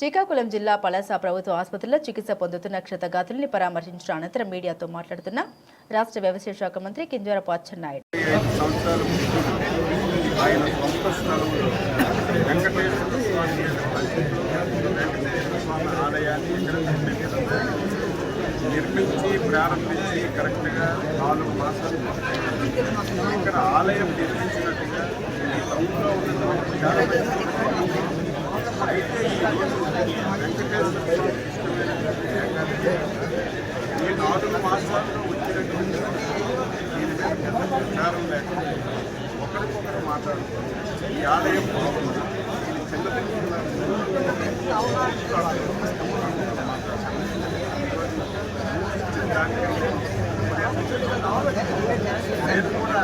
శ్రీకాకుళం జిల్లా పలాస ప్రభుత్వ ఆసుపత్రిలో చికిత్స పొందుతున్న క్షతగాతుల్ని పరామర్శించిన అనంతరం మీడియాతో మాట్లాడుతున్న. రాష్ట్ర వ్యవసాయ శాఖ మంత్రి కింజరాపు అచ్చెన్నాయుడు నిర్మించి ప్రారంభించి కరెక్ట్గా నాలుగు మాసాలు ఇక్కడ ఆలయం నిర్మించినట్టుగా ఈ టౌన్లో ఉన్నటువంటి చాలా మంది అయితే ఈ ఈ నాలుగు మాసాల్లో వచ్చినటువంటి దీని మీద పెద్ద ప్రచారం లేకుండా ఒకరికొకరు మాట్లాడుకోవాలి ఈ ఆలయం బాగుంది నేను కూడా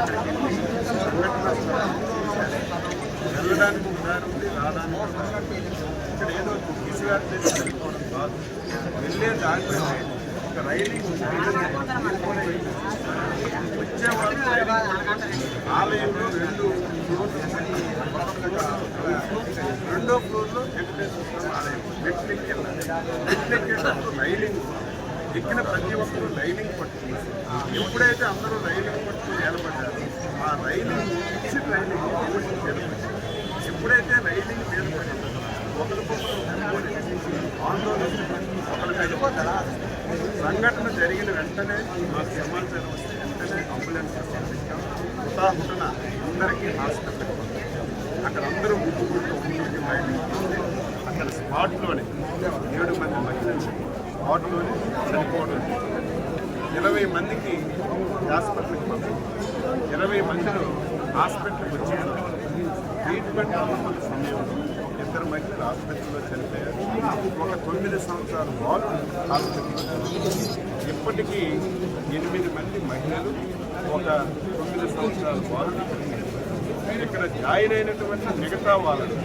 వెళ్ళడానికి ఉదాహరణ రావడానికి ఇక్కడ ఏదో తీసుగారు చేసుకోవడం కాదు. వెళ్ళే దాంట్లో ఒక రైలింగ్ వచ్చే వాళ్ళు ఆలయంలో రెండు ఫ్లోర్లు రెండో ఫ్లోర్లో వెంకటేశ్వర ఆలయం. మెట్లు వెళ్ళాలి రైలింగ్. ఎక్కిన ప్రతి ఒక్కరు రైలింగ్ పట్టుకున్నారు. ఎప్పుడైతే అందరూ రైలింగ్ పట్టుకుని ఏర్పడ్డారు ఆ రైలింగ్ ఫిక్స్డ్ రైలింగ్ నిలబడింది ఎప్పుడైతే రైలింగ్ నిలబడిందో ఆందోళన ఒకరికి సంఘటన జరిగిన వెంటనే మాకు సమాచారం వస్తే వెంటనే అంబులెన్స్ పంపించాం. ఉదాహరణ అందరికీ హాస్పిటల్కి అక్కడ అందరూ ముట్టుకుంటూ ముందుకి బయటకు అక్కడ స్పాట్లోనే ఏడు మంది మహిళలు స్పాట్లోనే చనిపోవడం ఇరవై మందికి హాస్పిటల్కి పంపించాం. ఇరవై మందిలో హాస్పిటల్కి వచ్చారు ట్రీట్మెంట్ అందుకున్న సమయంలో ఇద్దరు మహిళలు ఆసుపత్రిలో చనిపోయారు. ఒక తొమ్మిది సంవత్సరాల వారు హాస్పిటల్లో ఇప్పటికీ ఎనిమిది మంది మహిళలు ఒక తొమ్మిది సంవత్సరాల బాలు ఇక్కడ జాయిన్ అయినటువంటి మిగతా వాళ్ళని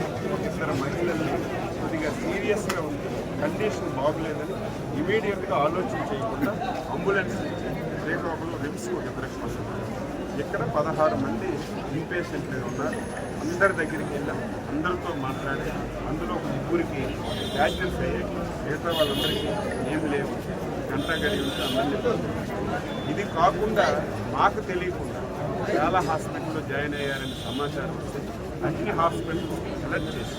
ఇద్దరు మహిళల్ని కొద్దిగా సీరియస్గా ఉంది కండిషన్ బాగులేదని ఇమీడియట్గా ఆలోచన చేయకుండా అంబులెన్స్ రేపు ఒకళ్ళు రిమ్స్ ఒక ఇద్దరికి ఇక్కడ పదహారు మంది ఇన్పేషెంట్లు ఉన్నారు. అందరి దగ్గరికి వెళ్ళాం. అందరితో మాట్లాడి. అందులో ఒక ముగ్గురికి యాక్సిడెంట్స్ అయ్యాయి. మిగతా వాళ్ళందరికీ ఏం లేవు. గంట గడి ఉంటే అందరినీ ఇది కాకుండా మాకు తెలియకుండా చాలా హాస్పిటల్లో జాయిన్ అయ్యారని సమాచారం వస్తే అన్ని హాస్పిటల్స్ సెలెక్ట్ చేసి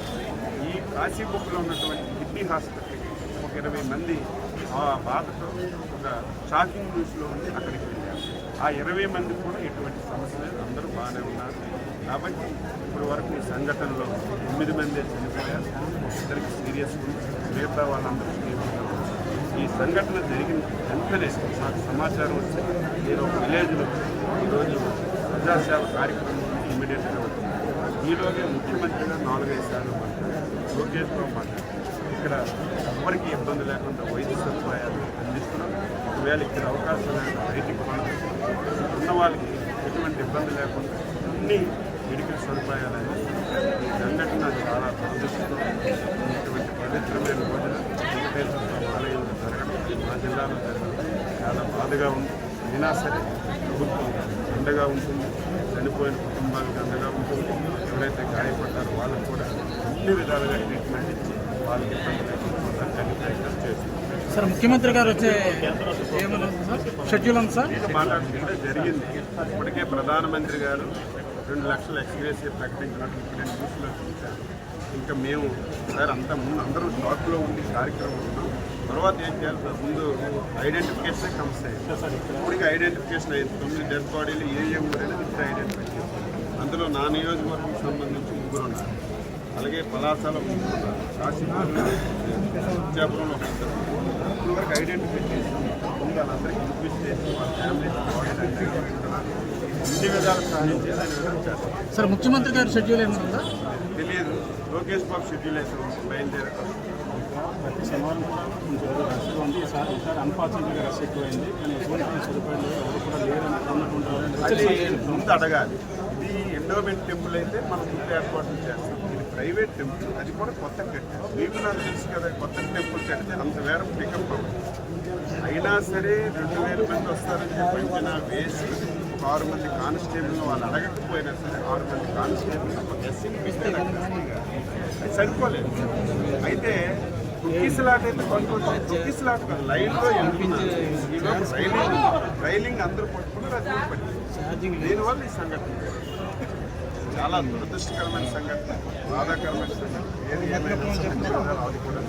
ఈ కాశీబుక్లో ఉన్నటువంటి కిడ్నీ హాస్పిటల్కి ఒక ఇరవై మంది ఆ బాధతో ఒక షాకింగ్ న్యూస్లో ఉంది అక్కడికి ఆ ఇరవై మంది కూడా ఎటువంటి సమస్య లేదు. అందరూ బాగానే ఉన్నారు. కాబట్టి ఇప్పటి వరకు ఈ సంఘటనలో తొమ్మిది మంది చనిపోయారు. ఇద్దరికి సీరియస్ మిగతా వాళ్ళందరూ stable ఈ సంఘటన జరిగిన వెంటనే మాకు సమాచారం వచ్చి నేను ఒక విలేజ్లో ఈరోజు ప్రజాసేవ కార్యక్రమం ఇమీడియట్గా వచ్చింది. ఈలోగే ముఖ్యమంత్రిగా నాలుగైదు సార్లు మాట్లాడారు. లోకేష్ బాబు మాట్లాడారు. ఇక్కడ ఎవరికి ఇబ్బంది లేకుండా వైద్య సదుపాయాలు అందిస్తున్నాం. ఒకవేళ ఇక్కడ అవకాశం లేకుండా బయటికి పండుగ ఉన్న వాళ్ళకి ఎటువంటి ఇబ్బంది లేకుండా అన్ని మెడికల్ సదుపాయాలు ఈ సంఘటన చాలా బాధిస్తున్నాం ఇటువంటి పవిత్రమైన రోజున వెంకటేశ్వర స్వామి ఆలయంలో జరగడం మా జిల్లాలో జరగడం చాలా బాధగా ఉంది. అయినా సరే ప్రభుత్వం అండగా ఉంటుంది. చనిపోయిన కుటుంబాలకు అండగా ఉంటుంది. ఎవరైతే గాయపడ్డారో వాళ్ళకు కూడా అన్ని విధాలుగా ట్రీట్మెంట్ ఇచ్చి వాళ్ళకి ఇబ్బంది లేకుండా ప్రయత్నం చేస్తుంది. సార్ ముఖ్యమంత్రి గారు వచ్చే సార్? షెడ్యూల్ ఉంది సార్? మాట్లాడుతుంటే జరిగింది. ఇప్పటికే ప్రధానమంత్రి గారు రెండు లక్షల ఎక్స్గ్రేసీ ప్రకటించినట్టు ఇప్పుడే న్యూస్లో చూశాను ఇంకా మేము సార్ అంత ముందు అందరూ షాక్లో ఉండి కార్యక్రమం ఉన్నాం. తర్వాత ఏం చేయాలి సార్? ముందు ఐడెంటిఫికేషన్ కమ్స్ అయ్యింది ఇప్పటికి ఐడెంటిఫికేషన్ అయింది. తొమ్మిది డెడ్ బాడీలు ఏ ఏ ఊరైనా ఐడెంటిఫై చేశారు. అందులో నా నియోజకవర్గం సంబంధించి ముగ్గురు ఉన్నారు. అలాగే పలాసాల ముగ్గురు ఉన్నారు. కాశీపూర్లో విద్యాపురంలో ఒక ఇద్దరు వరకు ఐడెంటిఫై చేసి ముందు వాళ్ళందరికీ ఇన్క్వైరీ చేసి వాళ్ళ ఫ్యామిలీ అన్ని విధాలు విధాలు చేస్తాం సార్ ముఖ్యమంత్రి గారి షెడ్యూల్ ఏమైనా తెలియదు లోకేష్ బాబు షెడ్యూల్ అయితే బయలుదేరారు. ప్రతి శనివారం కూడా కొంచెం ఏదో రష్గా ఉంది. ఈసారి ఈసారి అన్ఫార్చునేట్గా రష్ ఎక్కువైంది. కానీ ఎటువంటి సదుపాయాలు ఎవరు కూడా వాళ్ళు ముందు అడగాలి. ఇది ఎండోమెంట్ టెంపుల్ అయితే మనం ముందు ఏర్పాట్లు చేస్తాం. ప్రైవేట్ టెంపుల్ అది కూడా కొత్త కట్టారు మీకు నాకు తెలుసు కదా కొత్త టెంపుల్ కడితే అంత వేరం పికప్ అవ్వదు. అయినా సరే రెండు వేల మంది వస్తారని చెప్పి అంచనా వేసి ఒక ఆరు మంది కానిస్టేబుల్ వాళ్ళు అడగకపోయినా సరే ఆరు మంది కానిస్టేబుల్ ఒక ఎస్సీ అది సరిపోలేదు. అయితే తొక్కిసలాట అయితే కొంచెం తొక్కిసలాట కాదు. లైన్లో వెళ్తున్నారు. రైలింగ్ రైలింగ్ అందరూ పట్టుకుంటారు అది పట్టింది దీనివల్ల ఈ సంఘటన చాలా దురదృష్టకరమైన సంఘటన. బాధాకరమైన సంఘటన. ఏది ఏమైనా సరే, అది కూడా